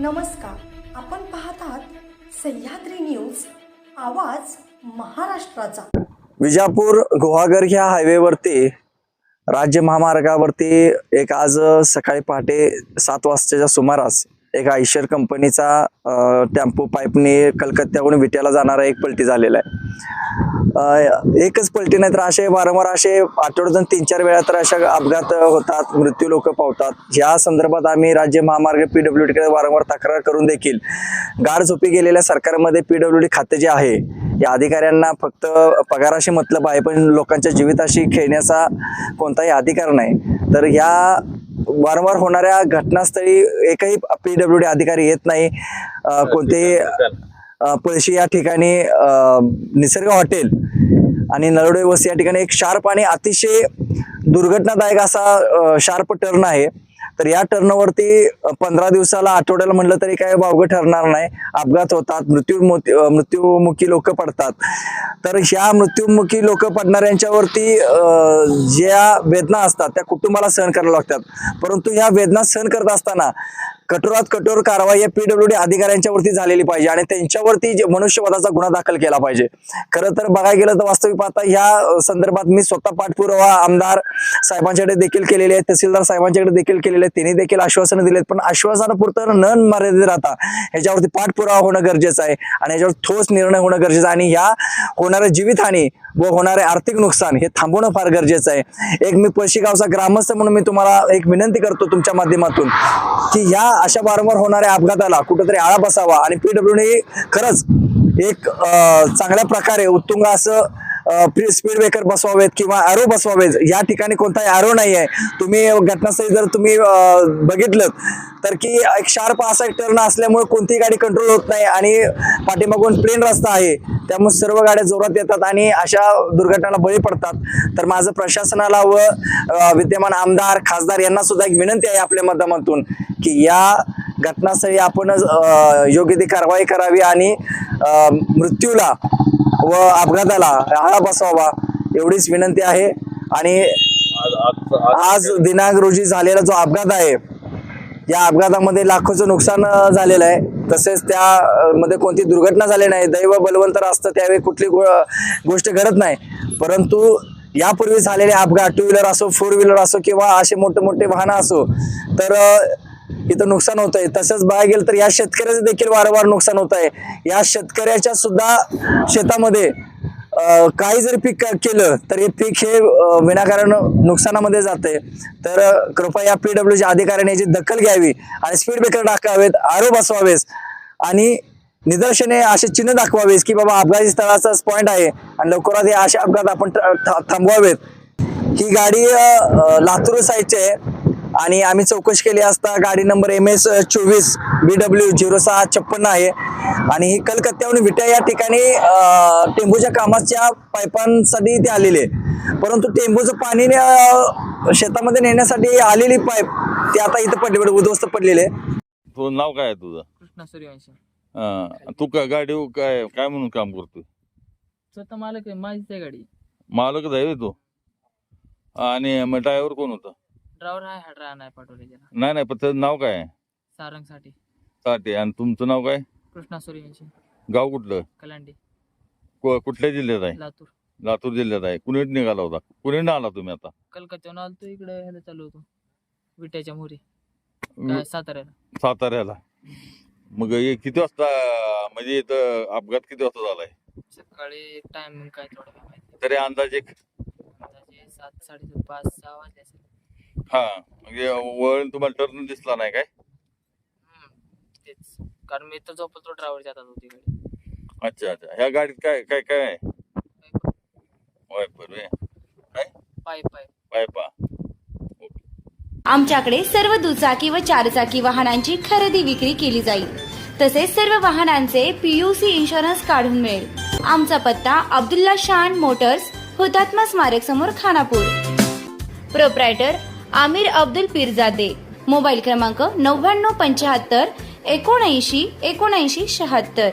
नमस्कार. आपण पाहत आहात सह्याद्री न्यूज आवाज महाराष्ट्राचा. विजापूर गुहागर ह्या हायवेवरती राज्य महामार्गावरती एक आज सकाळी पहाटे सात वाजताच्या सुमारास एक आयशर कंपनीचा टॅम्पो टेम्पो पाईपने कलकत्त्याहून विट्याला जाणारा एक पलटी झालेला आहे. एकच पलटी नाही तर असे वारंवार असे आठवड्यातून तीन चार वेळा तर अशा अपघात होतात मृत्यू लोक पावतात. या संदर्भात आम्ही राज्य महामार्ग पी डब्ल्यू डीकडे वारंवार तक्रार करून देखील गाड झोपी गेलेल्या सरकारमध्ये पी डब्ल्यू डी खाते जे आहे या अधिकाऱ्यांना फक्त पगाराशी मतलब आहे पण लोकांच्या जीविताशी खेळण्याचा कोणताही अधिकार नाही. तर या वारंवार होणाऱ्या घटनास्थळी एकही पी डब्ल्यू डी अधिकारी येत नाही. कोणतेही पळशी या ठिकाणी निसर्ग हॉटेल आणि नरोडे वस्ती या ठिकाणी एक शार्प आणि अतिशय दुर्घटनादायक असा शार्प टर्न आहे. तर या टर्नवरती पंधरा दिवसाला आठवड्याला म्हटलं तरी काय वावगं ठरणार नाही. अपघात होतात मृत्यू मृत्यूमुखी लोक पडतात. तर ह्या मृत्यूमुखी लोक पडणाऱ्यांच्यावरती ज्या वेदना असतात त्या कुटुंबाला सहन करायला लागतात. परंतु ह्या वेदना सहन करत असताना कठोरात कठोर कारवाई या पीडब्ल्यूडी अधिकाऱ्यांच्यावरती झालेली पाहिजे आणि त्यांच्यावरती जे मनुष्यवधाचा गुन्हा दाखल केला पाहिजे. खरं तर बघायला गेलं तर वास्तविक पाहता ह्या संदर्भात मी स्वतः पाठपुरावा आमदार साहेबांच्याकडे देखील केलेले आहे तहसीलदार साहेबांच्याकडे देखील केलेले आहेत त्यांनी देखील आश्वासनं दिलेत पण आश्वासनापुरतं न मर्यादित राहता ह्याच्यावरती पाठपुरावा होणं गरजेचं आहे आणि ह्याच्यावर ठोस निर्णय होणं गरजेचं आहे आणि ह्या होणाऱ्या जीवितहानी व होणारे आर्थिक नुकसान हे थांबवणं फार गरजेचं आहे. एक मी पळशी गावचा ग्रामस्थ म्हणून मी तुम्हाला एक विनंती करतो तुमच्या माध्यमातून की ह्या अशा वारंवार होणाऱ्या अपघाताला कुठंतरी आळा बसावा आणि पीडब्ल्यूने खरंच एक चांगल्या प्रकारे उत्तुंग असं स्पीड ब्रेकर बसवावेत किंवा ॲरो बसवावेत. या ठिकाणी कोणताही ॲरो नाही आहे तुम्ही घटनास्थळी जर तुम्ही बघितलं तर की एक शार्प असा एक टर्न असल्यामुळे कोणतीही गाडी कंट्रोल होत नाही आणि पाठीमागून प्लेन रस्ता आहे. त्यामुळे सर्व गाड्या जोरात येतात आणि अशा दुर्घटनाला बळी पडतात. तर माझं प्रशासनाला व विद्यमान आमदार खासदार यांना सुद्धा एक विनंती आहे आपल्या माध्यमातून की या घटनास्थळी आपणच अं, योग्य ती कारवाई करावी आणि मृत्यूला व अपघाताला आळा बसवावा एवढीच विनंती आहे. आणि आज दिनांक रोजी झालेला जो अपघात आहे या अपघातामध्ये लाखोचं नुकसान झालेलं आहे. तसेच त्या अं, मध्ये कोणती दुर्घटना झाली नाही दैव बलवंतर असतं त्यावेळी कुठली गो- गोष्ट घडत नाही. परंतु यापूर्वी झालेले अपघात टू व्हीलर असो फोर व्हीलर असो किंवा असे मोठे मोठे वाहनं असो तर इथं नुकसान होत आहे तसंच बाहेर गेलं तर या शेतकऱ्याचं देखील वारंवार नुकसान होत आहे. या शेतकऱ्याच्या सुद्धा शेतामध्ये काही जर पीक केलं तर हे पीक हे विनाकारण नुकसानामध्ये जाते तर कृपया या पीडब्ल्यूच्या अधिकाऱ्याने याची दखल घ्यावी आणि स्पीड ब्रेकर टाकावेत आरो बसवावेस आणि निदर्शने असे चिन्ह दाखवावेस की बाबा अपघाती स्थळाचाच पॉईंट आहे आणि लवकरात हे असे अपघात आपण थ- थांबवावेत. ही गाडी लातूर साईडची आहे. आणि आम्ही चौकशी केली असता गाडी नंबर एम एस चोवीस बी डब्ल्यू झिरो सहा छप्पन्न आहे. आणि ही कलकत्त्याहून विट्या या ठिकाणी टेंबूच्या कामाच्या पाईपांसाठी ते आलेले परंतु टेंबूचं पाणी शेतामध्ये नेण्यासाठी आलेली पाईप ती आता इथं पडली उद्ध्वस्त पडलेले तुझं नाव काय आहे तुझं? कृष्णा सूर्यवंशी अं, तू का गाडी काय काय म्हणून काम करतोय? स्वतः मालक आहे माझीच आहे गाडी. मालकच आहे होय तू? आणि मग ड्रायव्हर कोण होता? ड्रायव्हर आहे हा ड्रायव्हर नाही पाठवले त्याला नाही नाही पण त्याचं नाव काय आहे? सारंगसाठी साठे. आणि तुमचं नाव काय? कृष्णा सूर्यवंशी गाव कुठलं? कलांडी. कु- कुठल्या जिल्ह्यात आहे? लातूर. लातूर जिल्ह्यात आहे. कुणी निघाला होता? कुणी आला तुम्ही आता? कलकत्त्याहून आलो तो इकडे ह्याला चालू होतो. विट्याच्या मोरी. काय साताऱ्याला. साताऱ्याला. मग हे किती वाजता म्हणजे इथं अपघात किती वाजता झालाय? सकाळी टायमिंग काय थोडं काय माहिती. तरी अंदाजे अंदाजे सात साडेसात पाच सहा वाजले असेल. हा म्हणजे वळण तुम्हाला टर्न दिसला नाही काय? तेच. कारण मी तर झोपतो ड्रायव्हरच्या हातात होती. गाडी अच्छा अच्छा. ह्या गाडीत काय काय काय आहे? वायपर पाय पाय पायपा आमच्याकडे सर्व दुचाकी व चारचाकी वाहनांची खरेदी विक्री केली जाईल. तसेच सर्व वाहनांचे पीयूसी इन्शुरन्स काढून मिळेल. आमचा पत्ता अब्दुल्ला शान मोटर्स हुतात्मा स्मारक समोर खानापूर. प्रोप्रायटर आमिर अब्दुल पिरजादे. मोबाईल क्रमांक नव्याण्णव पंच्याहत्तर एकोणऐंशी एकोणऐंशी शहात्तर.